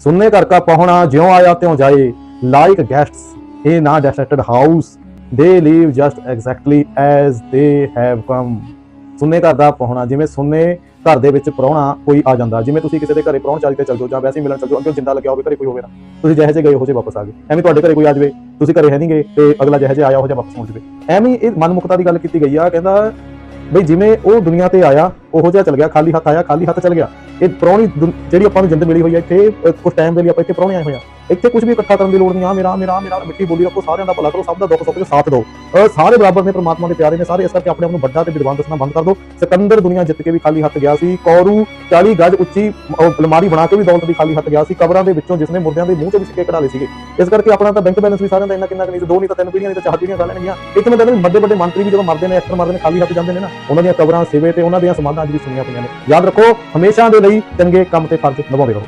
ਸੁਣਨੇ ਘਰ ਕਾ ਪਹੁਣਾ ਜਿਉਂ ਆਇਆ ਤਿਉਂ ਜਾਏ। Like guests in a deserted house they leave just exactly as they have come ਸੁਣਨੇ ਘਰ ਦਾ ਪਹੁਣਾ ਜਿਵੇਂ ਸੁਣਨੇ ਘਰ ਦੇ ਵਿੱਚ ਪ੍ਰਾਹੁਣਾ ਕੋਈ ਆ ਜਾਂਦਾ। ਜਿਵੇਂ ਤੁਸੀਂ ਕਿਸੇ ਦੇ ਘਰੇ ਪ੍ਰਾਹੁਣ ਚਾਲ ਕੇ ਚੱਲ ਜਾਓ ਜਾਂ ਵੈਸੇ ਹੀ ਮਿਲਣ ਚੱਲ ਜਾਓ, ਅੱਗੇ ਜਿੰਦਾ ਲੱਗਿਆ ਹੋਵੇ, ਘਰੇ ਕੋਈ ਹੋਵੇ ਨਾ। ਤੁਸੀਂ ਜਿਹੇ ਜਿਹੇ ਗਏ ਹੋ ਜੇ ਵਾਪਸ ਆ ਗਏ। ਐਵੇਂ ਤੁਹਾਡੇ ਘਰੇ ਕੋਈ ਆ ਜਾਵੇ, ਤੁਸੀਂ ਘਰੇ ਹੈ ਨਹੀਂ ਗਏ ਤੇ ਅਗਲਾ ਜਿਹੇ ਜਿਹੇ ਆਇਆ ਹੋ ਜਾ ਵਾਪਸ ਪਹੁੰਚ ਜਾਵੇ। ਐਵੇਂ ਹੀ ਇਹ ਮਨਮੁਖਤਾ ਦੀ ਗੱਲ ਕੀਤੀ ਗਈ ਆ, ਕਹਿੰਦਾ ਬਈ ਜਿਵੇਂ ਉਹ ਦੁਨੀਆ ਤੇ ਆਇਆ, ਉਹੋ ਜਿਹਾ ਚੱਲ ਗਿਆ, ਖਾਲੀ ਹੱਥ ਆਇਆ, ਖਾਲੀ ਹੱਥ ਚੱਲ ਗਿਆ। ਇਹ ਪ੍ਰਾਹੁਣੀ ਦੁਨ- ਜਿਹੜੀ ਆਪਾਂ ਨੂੰ ਜਿੰਦ ਮਿਲੀ ਹੋਈ ਹੈ ਇੱਥੇ ਅਹ, ਕੁਝ ਟਾਈਮ ਦੇ ਲਈ ਆਪਾਂ ਇੱਥੇ ਪ੍ਰਾਹੁਣੇ ਆਏ ਹੋਏ ਆ। ਇੱਥੇ ਕੁਝ ਵੀ ਇਕੱਠਾ ਕਰਨ ਦੀ ਲੋੜ ਨਹੀਂ। ਆ ਮੇਰਾ ਮੇਰਾ ਮੇਰਾ ਮਿੱਟੀ ਬੋਲੀ ਰੱਖੋ ਸਾਰਿਆਂ ਦਾ ਭਲਾ ਕਰੋ ਸਭ ਦਾ ਦੁੱਖ ਸੁੱਖ 'ਚ ਸਾਥ ਦਿਓ। ਸਾਰੇ ਬਰਾਬਰ ਨੇ ਪ੍ਰਮਾਤਮਾ ਦੇ ਪਿਆਰੇ ਨੇ ਸਾਰੇ ਇਸ ਕਰਕੇ ਆਪਣੇ ਆਪ ਨੂੰ ਵੱਡਾ ਤੇ ਵਿਦਵਾਨ ਦੱਸਣਾ ਬੰਦ ਕਰ ਦਿਓ। ਸਿਕੰਦਰ ਦੁਨੀਆ ਜਿੱਤ ਕੇ ਵੀ ਖਾਲੀ ਹੱਥ ਗਿਆ ਸੀ। ਕੌਰੂ 40 ਗਜ ਉੱਚੀ ਅਹ, ਅਲਮਾਰੀ ਬਣਾ ਕੇ ਵੀ ਦੌਲਤ ਦੀ ਖਾਲੀ ਹੱਥ ਗਿਆ ਸੀ। ਕਬਰਾਂ ਦੇ ਵਿੱਚੋਂ ਜਿਸਨੇ ਮੁਰਦਿਆਂ ਦੇ ਮੂੰਹ ਚੋਂ ਵੀ ਸਿੱਕੇ ਕਢਾ ਲਏ ਸੀਗੇ। ਇਸ ਕਰਕੇ ਆਪਣਾ ਤਾਂ ਬੈਂਕ ਬੈਲੈਂਸ ਵੀ ਸਾਰਿਆਂ ਦਾ ਇੰਨਾ ਕਿੰਨਾ ਕੁ ਨਹੀਂ ਸੀ। ਦੋ ਨਹੀਂ ਤਾਂ ਤਿੰਨ ਪੀੜ੍ਹੀਆਂ ਨਹੀਂ ਤਾਂ ਚਾਰ ਪੀੜ੍ਹੀਆਂ ਕਰ ਲੈਣਗੀਆਂ ਇੱਕ ਮੈਂ ਕਹਿੰਦਾ ਵੱਡੇ ਵੱਡੇ ਮੰਤਰੀ ਵੀ ਜਦੋਂ ਮਰਦੇ ਨੇ ਐਕਟਰ ਮਰਦੇ ਨੇ ਖਾਲੀ ਹੱਥ ਜਾਂਦੇ ਨੇ ਨਾ ਉਹਨਾਂ ਦੀਆਂ ਕਬਰਾਂ ਸਿਵੇ ਤੇ ਉਹਨਾਂ ਦੀਆਂ ਸਮਾਧਾਂ ਅੱਜ ਵੀ ਸੁਣੀਆਂ ਪਈਆਂ ਨੇ। ਯਾਦ ਰੱਖੋ ਹਮੇਸ਼ਾ ਦੇ ਲਈ ਚੰਗੇ ਕੰਮ ਤੇ ਫਰਜ਼ ਨਿਭਾਉਂਦੇ ਰਹੋ।